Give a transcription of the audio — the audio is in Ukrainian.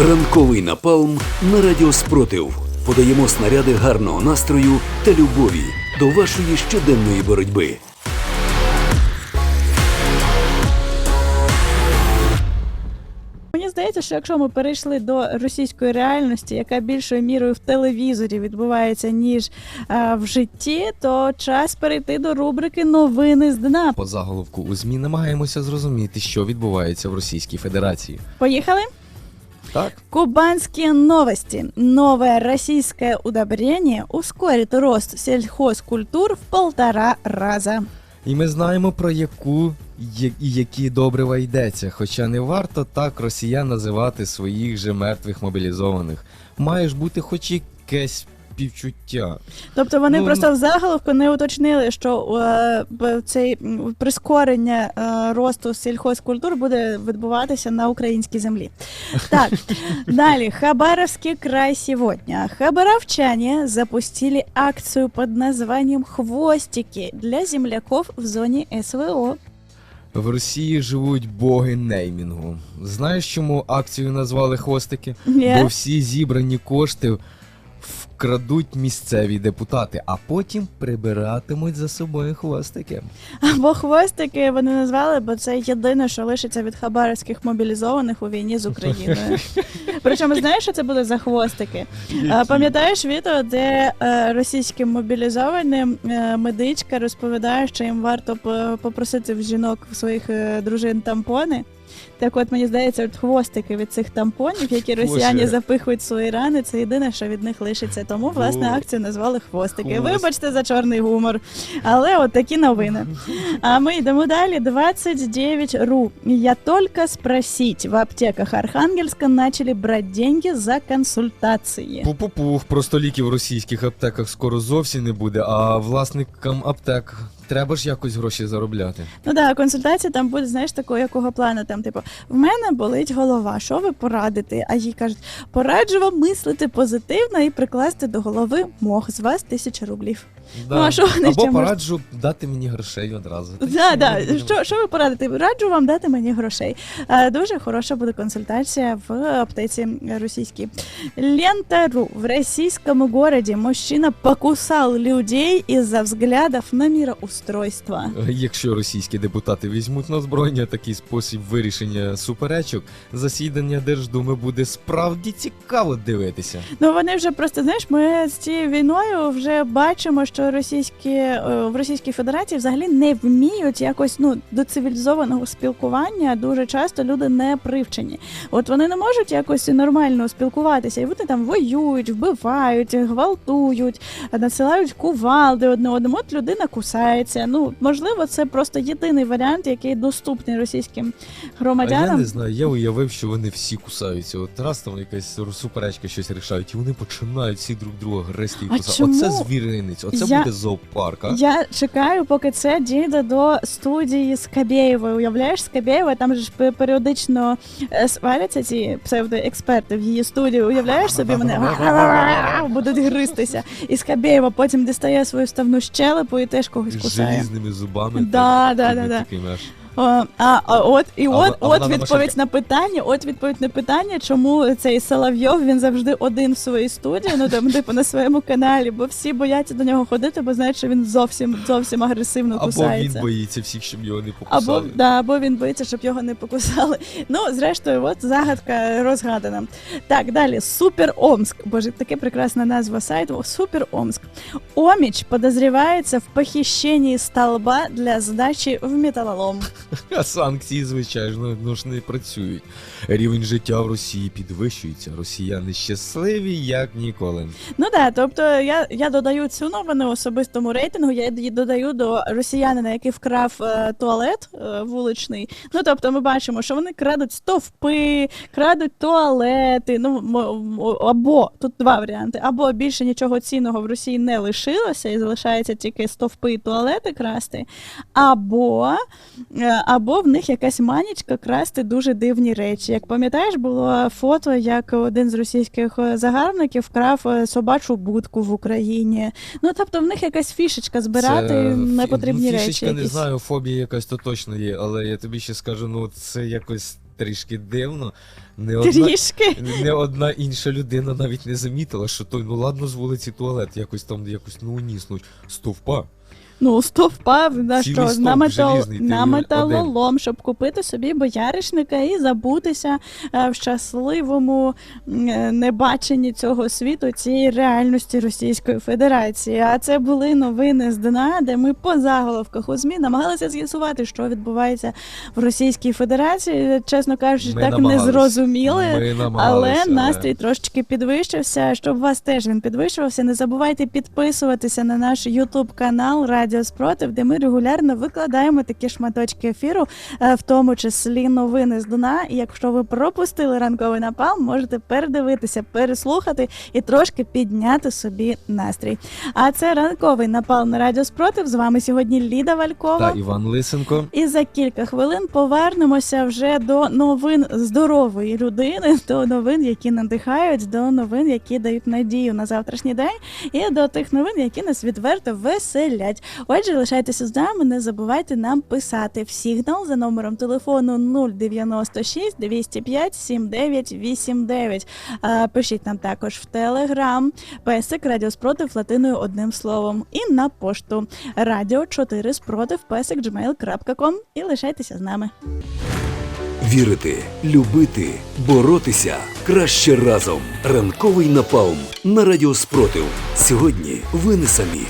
Ранковий напалм на радіо Спротив. Подаємо снаряди гарного настрою та любові до вашої щоденної боротьби. Мені здається, що якщо ми перейшли до російської реальності, яка більшою мірою в телевізорі відбувається ніж а, в житті, то час перейти до рубрики Новини з дна. По заголовку у ЗМІ намагаємося зрозуміти, що відбувається в Російській Федерації. Поїхали? Так, Кубанские новости. Новое российское удобрение ускорит рост сельхозкультур в полтора раза. і ми знаємо про яку і які добрива йдеться. Хоча не варто так росіян називати своїх же мертвих мобілізованих. Має ж бути хоч якесь співчуття. Тобто вони Ну, просто в заголовку не уточнили, що е, цей прискорення е, росту сільхозкультур буде відбуватися на українській землі. Так, далі. Хабаровский край сегодня. Хабаровчане запустили акцию под названием «Хвостики» для земляков в зоне СВО. В Росії живуть боги неймінгу. Знаєш, чому акцію назвали хвостики? Ні? Бо всі зібрані кошти вкрадуть місцеві депутати, а потім прибиратимуть за собою хвостики. Або хвостики вони назвали, бо це єдине, що лишиться від хабаровських мобілізованих у війні з Україною. Причому знаєш, що це були за хвостики? Пам'ятаєш відео, де е, російським мобілізованим е, медичка розповідає, що їм варто попросити в жінок своїх е, дружин тампони. Так от мені здається, от хвостики від цих тампонів, які росіяни запихують в свої рани, це єдине, що від них лишиться. Тому власне акцію назвали хвостики. Хвост. Вибачте за чорний гумор. Але от такі новини. А ми йдемо далі. 29.ru. Я только спросить. В аптеках Архангельска начали брать деньги за консультації. Пу-пу-пух, просто ліків в російських аптеках скоро зовсім не буде, а власникам аптек треба ж якось гроші заробляти. Ну так, консультація там буде, знаєш, такого якого плану. Там, типу, в мене болить голова. Що ви порадите? А їй кажуть, пораджу вам мислити позитивно і прикласти до голови мох. З вас тисяча рублів. Ну, а що вони ще Або можуть? пораджу дати мені грошей одразу. Да, да. Що, що ви порадите? Раджу вам дати мені грошей. Е, Дуже хороша буде консультація в аптеці російській. Лента.ру. В российском городе мужчина покусал людей из-за взглядов на мироустройство. Якщо російські депутати візьмуть на озброєння такий спосіб вирішення суперечок, засідання Держдуми буде справді цікаво дивитися. Ну вони вже просто знаєш, ми з цією війною вже бачимо, що російські е, в Російській Федерації взагалі не вміють якось ну до цивілізованого спілкування. Дуже часто люди не привчені. От вони не можуть якось нормально спілкуватися, і вони там воюють, вбивають, гвалтують, надсилають кувалди одне одному. От людина кусається. Ну можливо, це просто єдиний варіант, який доступний російським А громадянам. я не знаю, я уявив, що вони всі кусаються. От раз там якась суперечка щось рішають, і вони починають всі друг друга грести і кусати. Оце звіринець, оце Я- буде зоопарк. А? Я чекаю, поки це дійде до студії Скабєєвої. Уявляєш, Скабєєва, там же ж періодично сваляться ці псевдоексперти в її студії. Уявляєш собі, вони будуть гристися. І Скабєєва потім дістає свою ставну щелепу і теж когось З кусає. желізними зубами. Да, да, да, да. А, а от і от, а от відповідь на питання. От відповідь на питання, чому цей Соловйов він завжди один в своїй студії, ну там типу на своєму каналі, бо всі бояться до нього ходити, бо знають, що він зовсім зовсім агресивно Або кусається. він боїться всіх, щоб його не Або, да, або він боїться, щоб його не покусали. Ну, зрештою, от загадка розгадана. Так, далі. Супер Омск. Боже, таке прекрасна назва сайту. Супер Омск. Оміч подозрівається в похищенні столба для здачі в металолом. А санкції, звичайно, ну ж не працюють. Рівень життя в Росії підвищується. Росіяни щасливі як ніколи. Ну так, тобто я, я додаю цю новину особистому рейтингу. Я її додаю до росіянина, який вкрав е, туалет е, вуличний. Ну тобто, ми бачимо, що вони крадуть стовпи, крадуть туалети. Ну або тут два варіанти: або більше нічого цінного в Росії не лишилося і залишається тільки стовпи і туалети красти, або, е, або в них якась манічка красти дуже дивні речі. Як пам'ятаєш, було фото, як один з російських е, загарбників вкрав е, собачу будку в Україні. Ну тобто в них якась фішечка збирати Це, непотрібні ну, речі. фішечка, не знаю, фобія якась то точно є, але я тобі ще скажу, ну це якось трішки дивно. Не одна, Трішки. не одна інша людина навіть не замітила, що той, ну ладно, з вулиці туалет, якось там якось ну ніснуть. Стовпа. Ну, стовпав, на Цілий що стовп на, метал, желізний, ти на один. металолом, щоб купити собі бояришника і забутися е, в щасливому е, небаченні цього світу, цієї реальності Російської Федерації. А це були новини з дна, де ми по заголовках у ЗМІ намагалися з'ясувати, що відбувається в Російській Федерації. Чесно кажучи, Ми так намагались. не зрозуміли. Ми Але намагалися, настрій трошечки підвищився. Щоб вас теж він підвищувався, не забувайте підписуватися на наш Ютуб канал Радіо Спротив, де ми регулярно викладаємо такі шматочки ефіру, е, в тому числі новини з Дна. І якщо ви пропустили ранковий напал, можете передивитися, переслухати і трошки підняти собі настрій. А це ранковий напал на Радіо Спротив. З вами сьогодні Ліда Валькова. Та Іван Лисенко. І за кілька хвилин повернемося вже до новин здорової людини, до новин, які надихають, до новин, які дають надію на завтрашній день, і до тих новин, які нас відверто веселять. Отже, лишайтеся з нами, не забувайте нам писати в сигнал за номером телефону 096 205 7989. А, Пишіть нам також в Телеграм, песик Радіо Спротив латиною одним словом, і на пошту радіо 4 спротив песик gmail.com і лишайтеся з нами. Вірити, любити, боротися краще разом. Ранковий напалм на радіо Спротив. Сьогодні ви не самі.